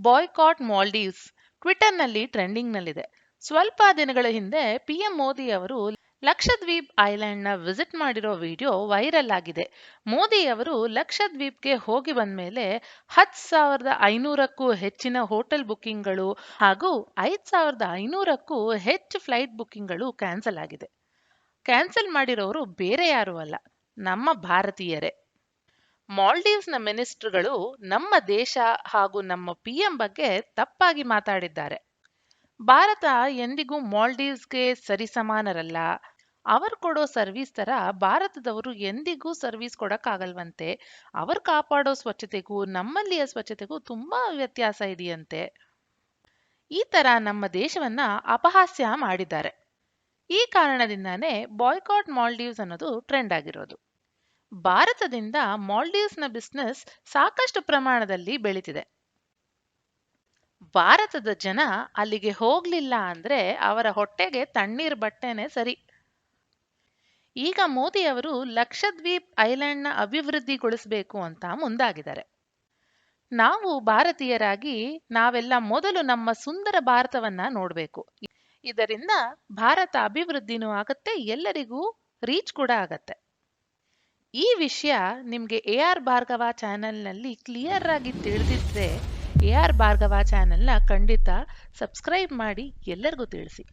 Boycott Maldives ಟ್ವಿಟರ್‌ನಲ್ಲಿ ಟ್ರೆಂಡಿಂಗ್‌ನಲ್ಲಿದೆ. ಸ್ವಲ್ಪ ದಿನಗಳ ಹಿಂದೆ ಪಿಎಂ ಮೋದಿ ಅವರು ಲಕ್ಷದ್ವೀಪ್ ಐಲ್ಯಾಂಡ್‌ನ ವಿಸಿಟ್ ಮಾಡಿರೋ ವಿಡಿಯೋ ವೈರಲ್ ಆಗಿದೆ. ಮೋದಿ ಅವರು ಲಕ್ಷದ್ವೀಪ್‌ಗೆ ಹೋಗಿ ಬಂದ್ಮೇಲೆ ಹತ್ತು ಸಾವಿರದ ಐನೂರಕ್ಕೂ ಹೆಚ್ಚಿನ ಹೋಟೆಲ್ ಬುಕ್ಕಿಂಗ್‌ಗಳು ಹಾಗೂ ಐದು ಸಾವಿರದ ಐನೂರಕ್ಕೂ ಹೆಚ್ಚು ಫ್ಲೈಟ್ ಬುಕ್ಕಿಂಗ್‌ಗಳು ಕ್ಯಾನ್ಸಲ್ ಆಗಿದೆ. ಕ್ಯಾನ್ಸಲ್ ಮಾಡಿರೋರು ಬೇರೆ ಯಾರೂ ಅಲ್ಲ, ನಮ್ಮ ಭಾರತೀಯರೇ. ಮಾಲ್ಡೀವ್ಸ್‌ನ ಮಿನಿಸ್ಟ್ರುಗಳು ನಮ್ಮ ದೇಶ ಹಾಗೂ ನಮ್ಮ ಪಿಎಂ ಬಗ್ಗೆ ತಪ್ಪಾಗಿ ಮಾತಾಡಿದ್ದಾರೆ. ಭಾರತ ಎಂದಿಗೂ ಮಾಲ್ಡೀವ್ಸ್‌ಗೆ ಸರಿಸಮಾನರಲ್ಲ. ಅವರು ಕೊಡೋ ಸರ್ವಿಸ್ ತರ ಭಾರತದವರು ಎಂದಿಗೂ ಸರ್ವಿಸ್ ಕೊಡಕ್ಕಾಗಲ್ವಂತೆ. ಅವರು ಕಾಪಾಡೋ ಸ್ವಚ್ಛತೆಗೂ, ನಮ್ಮಲ್ಲಿಯ ಸ್ವಚ್ಛತೆಗೂ ತುಂಬಾ ವ್ಯತ್ಯಾಸ ಇದೆಯಂತೆ. ಈ ಥರ ನಮ್ಮ ದೇಶವನ್ನ ಅಪಹಾಸ್ಯ ಮಾಡಿದ್ದಾರೆ. ಈ ಕಾರಣದಿಂದಾನೇ ಬಾಯ್ಕಾಟ್ ಮಾಲ್ಡೀವ್ಸ್ ಅನ್ನೋದು ಟ್ರೆಂಡ್ ಆಗಿರೋದು. ಭಾರತದಿಂದ ಮಾಲ್ಡೀವ್ಸ್‌ನ ಬಿಸಿನೆಸ್ ಸಾಕಷ್ಟು ಪ್ರಮಾಣದಲ್ಲಿ ಬೆಳೀತಿದೆ. ಭಾರತದ ಜನ ಅಲ್ಲಿಗೆ ಹೋಗ್ಲಿಲ್ಲ ಅಂದ್ರೆ ಅವರ ಹೊಟ್ಟೆಗೆ ತಣ್ಣೀರ್ ಬಟ್ಟೆನೆ ಸರಿ. ಈಗ ಮೋದಿ ಅವರು ಲಕ್ಷದ್ವೀಪ್ ಐಲ್ಯಾಂಡ್‌ನ ಅಭಿವೃದ್ಧಿಗೊಳಿಸಬೇಕು ಅಂತ ಮುಂದಾಗಿದ್ದಾರೆ. ನಾವು ಭಾರತೀಯರಾಗಿ ನಾವೆಲ್ಲ ಮೊದಲು ನಮ್ಮ ಸುಂದರ ಭಾರತವನ್ನ ನೋಡಬೇಕು. ಇದರಿಂದ ಭಾರತ ಅಭಿವೃದ್ಧಿನೂ ಆಗತ್ತೆ, ಎಲ್ಲರಿಗೂ ರೀಚ್ ಕೂಡ ಆಗತ್ತೆ. ಈ ವಿಷಯ ನಿಮ್ಗೆ ಎ ಆರ್ ಭಾರ್ಗವ ಚಾನೆಲ್‌ನಲ್ಲಿ ಕ್ಲಿಯರ್ ಆಗಿ ತಿಳಿದಿದ್ರೆ ಎ ಆರ್ ಭಾರ್ಗವ ಚಾನೆಲ್‌ನ ಖಂಡಿತ ಸಬ್ಸ್ಕ್ರೈಬ್ ಮಾಡಿ ಎಲ್ಲರಿಗೂ ತಿಳಿಸಿ.